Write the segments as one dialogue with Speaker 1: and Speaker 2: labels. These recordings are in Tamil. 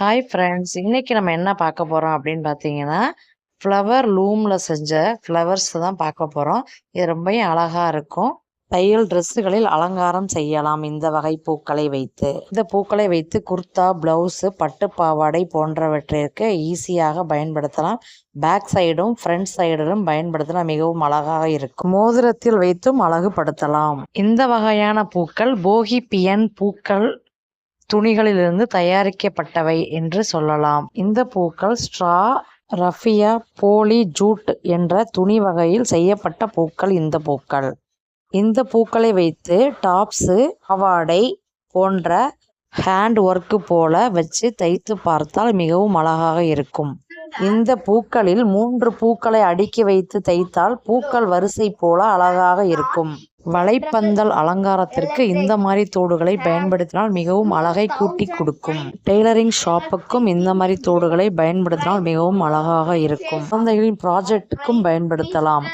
Speaker 1: ஹாய் ஃப்ரெண்ட்ஸ் இன்றைக்கி நம்ம என்ன பார்க்க போகிறோம் அப்படின்னு பார்த்தீங்கன்னா ஃப்ளவர் லூமில் செஞ்ச ஃப்ளவர்ஸ் தான் பார்க்க போகிறோம் இது ரொம்பவும் அழகாக இருக்கும். தையல் ட்ரெஸ்ஸுகளில் அலங்காரம் செய்யலாம். இந்த வகை பூக்களை வைத்து. இந்த பூக்களை வைத்து குர்தா ப்ளவுஸு பட்டு பாவாடை போன்றவற்றிற்கு ஈஸியாக பயன்படுத்தலாம். பேக் சைடும் ஃப்ரண்ட் சைடிலும் பயன்படுத்தலாம். மிகவும் அழகாக இருக்கும். மோதிரத்தில் வைத்தும் அழகுபடுத்தலாம். இந்த வகையான பூக்கள் போகிபியன் பூக்கள் துணிகளிலிருந்து தயாரிக்கப்பட்டவை என்று சொல்லலாம். இந்த பூக்கள் ஸ்ட்ரா ரஃபியா போலி ஜூட் என்ற துணி வகையில் செய்யப்பட்ட பூக்கள் இந்த பூக்கள். இந்த பூக்களை வைத்து டாப்ஸு அவாடை போன்ற ஹேண்ட் ஒர்க்கு போல வச்சு தைத்து பார்த்தால் மிகவும் அழகாக இருக்கும். இந்த பூக்களில் மூன்று பூக்களை அடுக்கி வைத்து தைத்தால் பூக்கள் வரிசை போல அழகாக இருக்கும். வலைப்பந்தல் அலங்காரத்திற்கு இந்த மாதிரி தோடுகளை பயன்படுத்தினால் மிகவும் அழகை கூட்டி கொடுக்கும். டெய்லரிங் ஷாப்புக்கும் இந்த மாதிரி தோடுகளை பயன்படுத்தினால் மிகவும் அழகாக இருக்கும். குழந்தைகளின் ப்ராஜெக்ட்டுக்கும் பயன்படுத்தலாம்.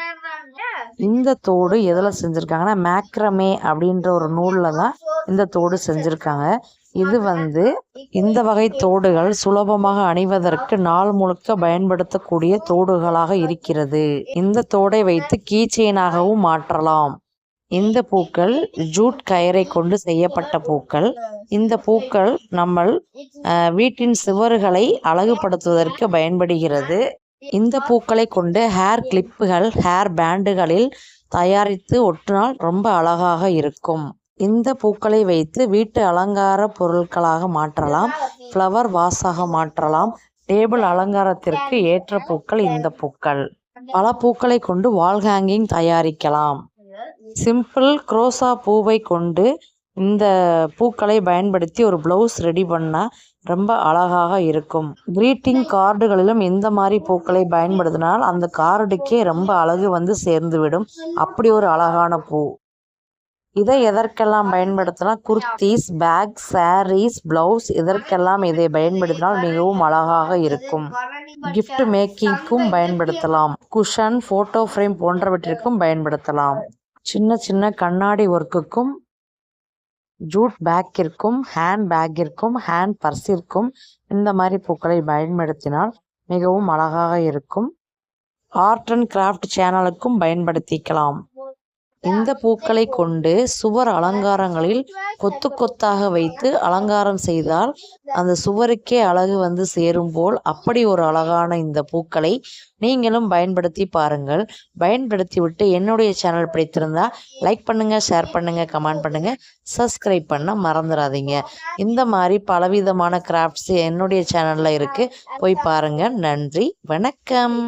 Speaker 1: இந்த தோடு எதில் செஞ்சுருக்காங்கன்னா மேக்ரமே அப்படின்ற ஒரு நூலில் தான் இந்த தோடு செஞ்சுருக்காங்க. இது வந்து இந்த வகை தோடுகள் சுலபமாக அணிவதற்கு நாள் முழுக்க பயன்படுத்தக்கூடிய தோடுகளாக இருக்கிறது. இந்த தோடை வைத்து கீச்செயினாகவும் மாற்றலாம். இந்த பூக்கள் ஜூட் கயரை கொண்டு செய்யப்பட்ட பூக்கள். இந்த பூக்கள் நம்ம வீட்டின் சுவர்களை அழகுபடுத்துவதற்கு பயன்படுகிறது. இந்த பூக்களை கொண்டு ஹேர் கிளிப்புகள் ஹேர் பேண்டுகளில் தயாரித்து ஒட்டினால் ரொம்ப அழகாக இருக்கும். இந்த பூக்களை வைத்து வீட்டு அலங்கார பொருட்களாக மாற்றலாம் ஃப்ளவர் வாஸாக மாற்றலாம் டேபிள் அலங்காரத்திற்கு ஏற்ற பூக்கள் இந்த பூக்கள். பல பூக்களை கொண்டு வால் ஹேங்கிங் தயாரிக்கலாம். சிம்பிள் குரோசா பூவை கொண்டு இந்த பூக்களை பயன்படுத்தி ஒரு ப்ளவுஸ் ரெடி பண்ணால் ரொம்ப அழகாக இருக்கும். க்ரீட்டிங் கார்டுகளிலும் இந்த மாதிரி பூக்களை பயன்படுத்தினால் அந்த கார்டுக்கே ரொம்ப அழகு வந்து சேர்ந்துவிடும். அப்படி ஒரு அழகான பூ. இதை எதற்கெல்லாம் பயன்படுத்தினா குர்த்தீஸ் பேக் சாரீஸ் ப்ளவுஸ் இதற்கெல்லாம் இதை பயன்படுத்தினால் மிகவும் அழகாக இருக்கும். கிஃப்ட் மேக்கிங்க்கும் பயன்படுத்தலாம். குஷன் ஃபோட்டோ ஃப்ரேம் போன்றவற்றிற்கும் பயன்படுத்தலாம். சின்ன சின்ன கண்ணாடி ஒர்க்குக்கும் ஜூட் பேக்கிற்கும் ஹேண்ட் பேக்கிற்கும் ஹேண்ட் பர்ஸிற்கும் இந்த மாதிரி பூக்களை பயன்படுத்தினால் மிகவும் அழகாக இருக்கும். ஆர்ட் அண்ட் கிராஃப்ட் சேனலுக்கும் பயன்படுத்திக்கலாம். இந்த பூக்களை கொண்டு சுவர் அலங்காரங்களில் கொத்து கொத்தாக வைத்து அலங்காரம் செய்தால் அந்த சுவருக்கே அழகு வந்து சேரும் போல் அப்படி ஒரு அழகான இந்த பூக்களை நீங்களும் பயன்படுத்தி பாருங்கள். பயன்படுத்தி விட்டு என்னுடைய சேனல் பிடித்திருந்தா லைக் பண்ணுங்க ஷேர் பண்ணுங்க கமெண்ட் பண்ணுங்க. சப்ஸ்கிரைப் பண்ண மறந்துடாதீங்க. இந்த மாதிரி பலவிதமான கிராஃப்ட்ஸ் என்னுடைய சேனல்ல இருக்கு. போய் பாருங்க. நன்றி வணக்கம்.